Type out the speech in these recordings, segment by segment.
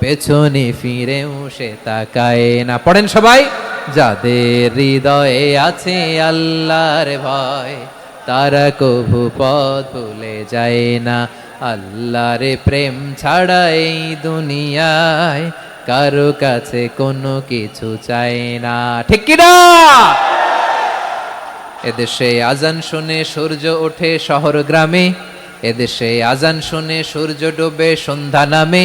পেছনে ফিরেও সে তাকায় না। পড়েন সবাই। যাদের হৃদয়ে আছে আল্লাহর ভয়, তারা কভু পথ ভুলে যায় না। আল্লাহর প্রেম ছাড়া এই দুনিয়ায় কারও কাছে কোনো কিছু চায় না। ঠিক কিনা এদেশে আজান শুনে সূর্য ওঠে শহর গ্রামে, এদেশে আজান শুনে সূর্য ডোবে সন্ধ্যা নামে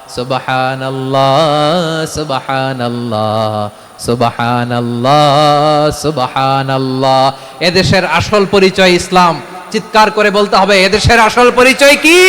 সুবহান আল্লাহ সুবহান আল্লাহ সুবহান আল্লাহ এদেশের আসল পরিচয় ইসলাম। চিৎকার করে বলতে হবে, এদেশের আসল পরিচয় কি?